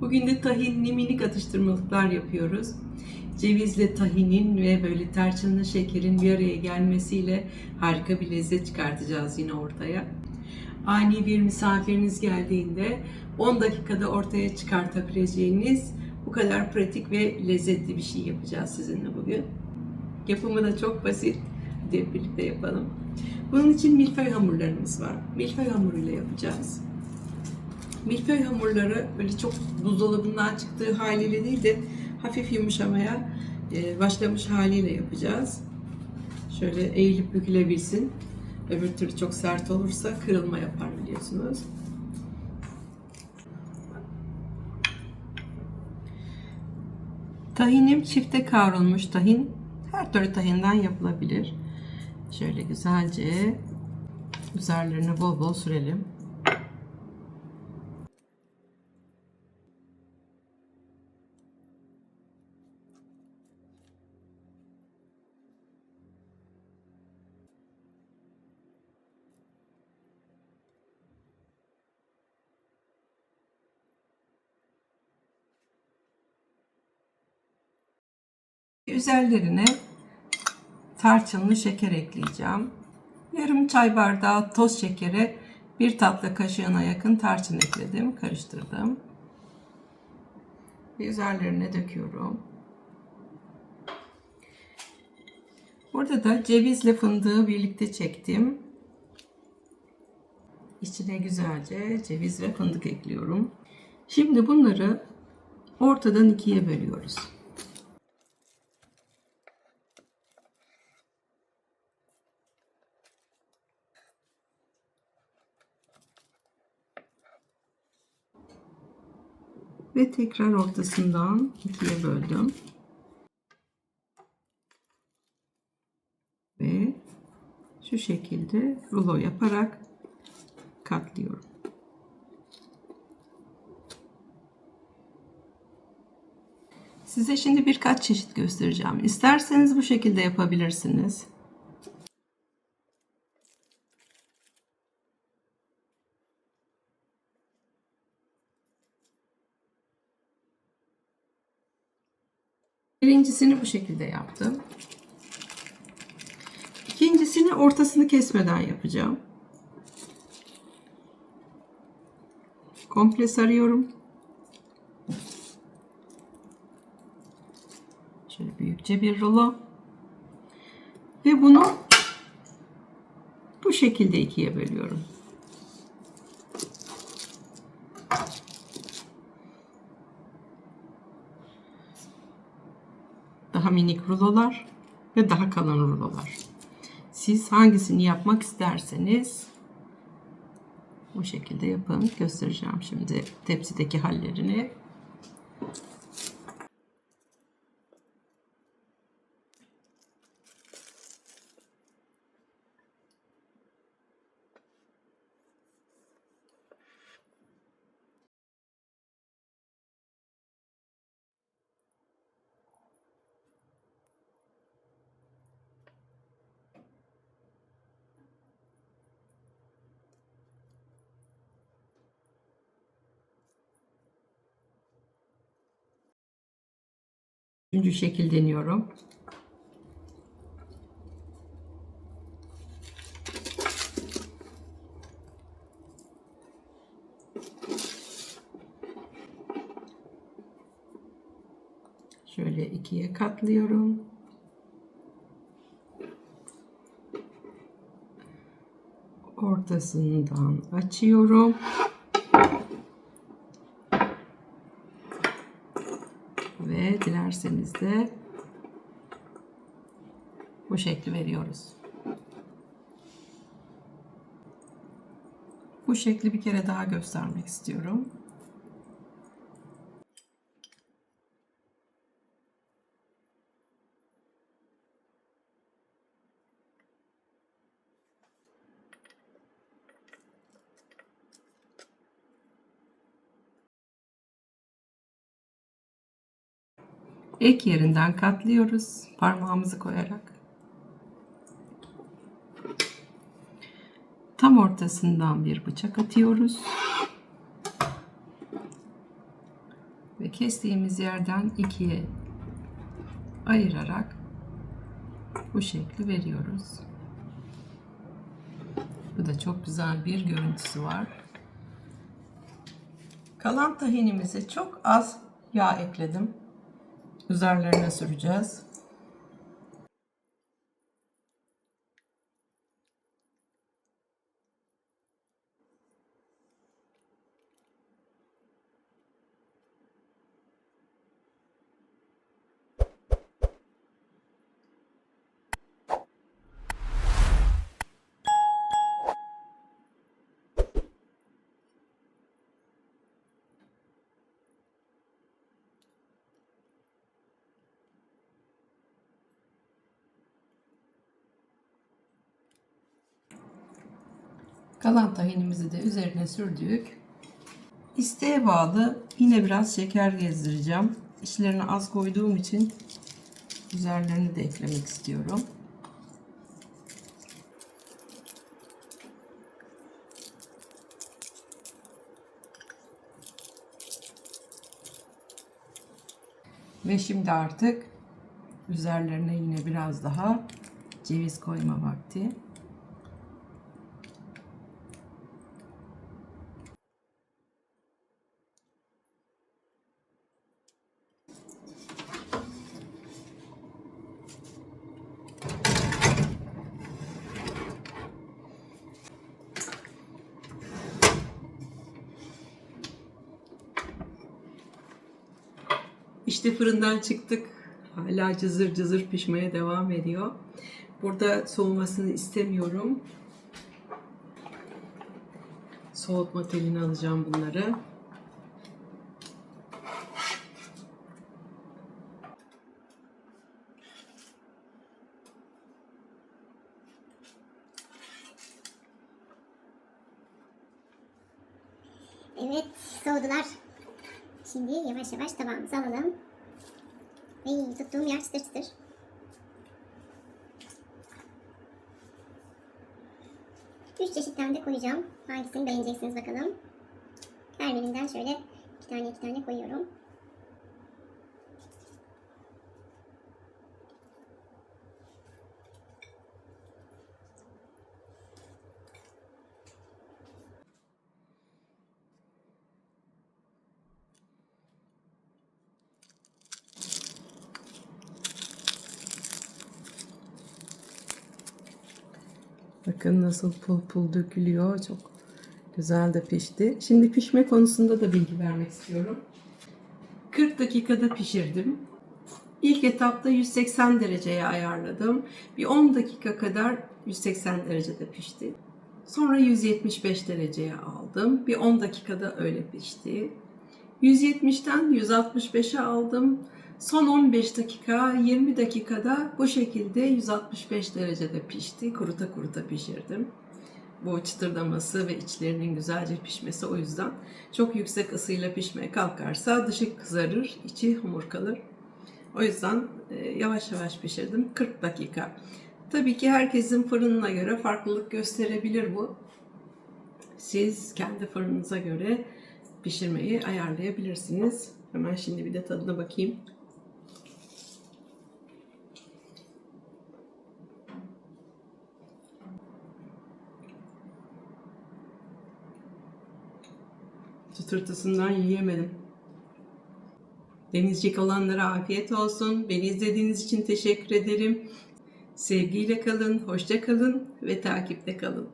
Bugün de tahinli minik atıştırmalıklar yapıyoruz. Cevizle tahinin ve böyle tarçınlı şekerin bir araya gelmesiyle harika bir lezzet çıkartacağız yine ortaya. Ani bir misafiriniz geldiğinde 10 dakikada ortaya çıkartabileceğiniz bu kadar pratik ve lezzetli bir şey yapacağız sizinle bugün. Yapımı da çok basit. Hadi birlikte yapalım. Bunun için milföy hamurlarımız var. Milföy hamuruyla yapacağız. Milföy hamurları böyle çok buzdolabından çıktığı haliyle değil de hafif yumuşamaya e, başlamış haliyle yapacağız. Şöyle eğilip bükülebilsin. Öbür türlü çok sert olursa kırılma yapar biliyorsunuz. Tahinim çifte kavrulmuş tahin. Her türlü tahinden yapılabilir. Şöyle güzelce üzerlerine bol bol sürelim. Üzerlerine tarçınlı şeker ekleyeceğim. Yarım çay bardağı toz şekere bir tatlı kaşığına yakın tarçın ekledim. Karıştırdım. Üzerlerine döküyorum. Burada da cevizle fındığı birlikte çektim. İçine güzelce ceviz ve fındık ekliyorum. Şimdi bunları ortadan ikiye bölüyoruz. Ve tekrar ortasından ikiye böldüm. Ve şu şekilde rulo yaparak katlıyorum. Size şimdi birkaç çeşit göstereceğim. İsterseniz bu şekilde yapabilirsiniz. Birincisini bu şekilde yaptım. İkincisini ortasını kesmeden yapacağım. Komple sarıyorum. Şöyle büyükçe bir rulo. Ve bunu bu şekilde ikiye bölüyorum. Minik rulolar ve daha kalın rulolar. Siz hangisini yapmak isterseniz bu şekilde yapın. Göstereceğim şimdi tepsideki hallerini. Üçüncü şekil deniyorum. Şöyle ikiye katlıyorum. Ortasından açıyorum. Ve dilerseniz de bu şekli veriyoruz. Bu şekli bir kere daha göstermek istiyorum. Ek yerinden katlıyoruz parmağımızı koyarak. Tam ortasından bir bıçak atıyoruz. ve kestiğimiz yerden ikiye ayırarak bu şekli veriyoruz. Bu da çok güzel bir görüntüsü var. Kalan tahinimize çok az yağ ekledim. Üzerlerine süreceğiz. Kalan tahinimizi de üzerine sürdük. İsteğe bağlı yine biraz şeker gezdireceğim. İçlerine az koyduğum için üzerlerini de eklemek istiyorum. Ve şimdi artık üzerlerine yine biraz daha ceviz koyma vakti. İşte fırından çıktık. Hala cızır cızır pişmeye devam ediyor. Burada soğumasını istemiyorum. Soğutma telini alacağım bunları. Evet, soğudular. Şimdi yavaş yavaş tabağımıza alalım. Ay, tuttuğum yer çıtır çıtır. Üç çeşitten de koyacağım. Hangisini beğeneceksiniz bakalım. Her birinden şöyle iki tane iki tane koyuyorum. Bakın nasıl pul pul dökülüyor. Çok güzel de pişti. Şimdi pişme konusunda da bilgi vermek istiyorum. 40 dakikada pişirdim. İlk etapta 180 dereceye ayarladım. Bir 10 dakika kadar 180 derecede pişti. Sonra 175 dereceye aldım. Bir 10 dakikada öyle pişti. 170'ten 165'e aldım. Son 15 dakika, 20 dakikada bu şekilde 165 derecede pişti. Kuruta kuruta pişirdim. Bu çıtırdaması ve içlerinin güzelce pişmesi o yüzden çok yüksek ısıyla pişmeye kalkarsa dışı kızarır, içi hamur kalır. O yüzden e, yavaş yavaş pişirdim. 40 dakika. Tabii ki herkesin fırınına göre farklılık gösterebilir bu. Siz kendi fırınınıza göre pişirmeyi ayarlayabilirsiniz. Hemen şimdi bir de tadına bakayım. Çıtırtısından yiyemedim. Denizcik olanlara afiyet olsun. Beni izlediğiniz için teşekkür ederim. Sevgiyle kalın, hoşça kalın ve takipte kalın.